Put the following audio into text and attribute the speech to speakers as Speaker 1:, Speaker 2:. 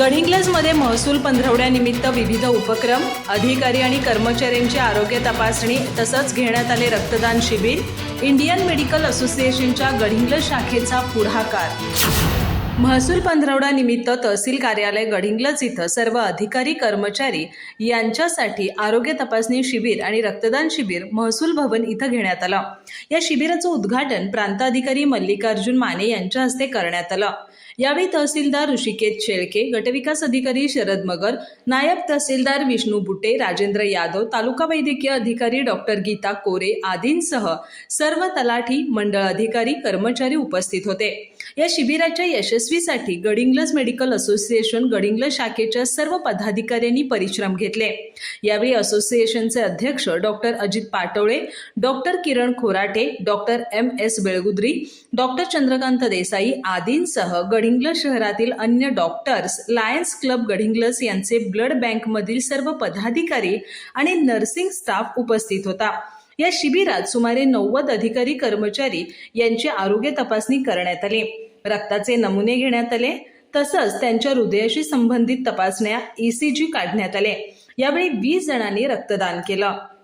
Speaker 1: गडहिंग्लजमध्ये महसूल पंधरवड्यानिमित्त विविध उपक्रम अधिकारी आणि कर्मचाऱ्यांची आरोग्य तपासणी तसंच घेण्यात आले रक्तदान शिबिर इंडियन मेडिकल असोसिएशनच्या गडहिंग्लज शाखेचा पुढाकार. महसूल पंधरवडा निमित्त तहसील कार्यालय गडिंग्लज इथं सर्व अधिकारी कर्मचारी यांच्यासाठी आरोग्य तपासणी शिबिर आणि रक्तदान शिबिर महसूल भवन इथं घेण्यात आलं. या शिबिराचं उद्घाटन प्रांताधिकारी मल्लिकार्जुन माने यांच्या हस्ते करण्यात आलं. यावेळी तहसीलदार ऋषिकेत शेळके गटविकास अधिकारी शरद मगर नायब तहसीलदार विष्णू बुटे राजेंद्र यादव तालुका वैद्यकीय अधिकारी डॉक्टर गीता कोरे आदींसह सर्व तलाठी मंडळ अधिकारी कर्मचारी उपस्थित होते. या शिबिराच्या यशस्वीसाठी गडिंग्लज मेडिकल असोसिएशन गडिंग्लज शाखेच्या सर्व पदाधिकाऱ्यांनी परिश्रम घेतले. यावेळी असोसिएशनचे अध्यक्ष doctor Ajit Patole doctor Kiran Khorate doctor M S Belgudri doctor Chandrakant Desai आदींसह गडिंग्लज शहरातील अन्य डॉक्टर्स लायन्स क्लब गडिंग्लज यांचे ब्लड बँकमधील सर्व पदाधिकारी आणि नर्सिंग स्टाफ उपस्थित होता. या शिबिरात सुमारे नव्वद अधिकारी कर्मचारी यांची आरोग्य तपासणी करण्यात आली. रक्ताचे नमुने घेण्यात आले तसंच त्यांच्या हृदयाशी संबंधित तपासण्या ईसीजी काढण्यात आले. यावेळी वीस जणांनी रक्तदान केलं.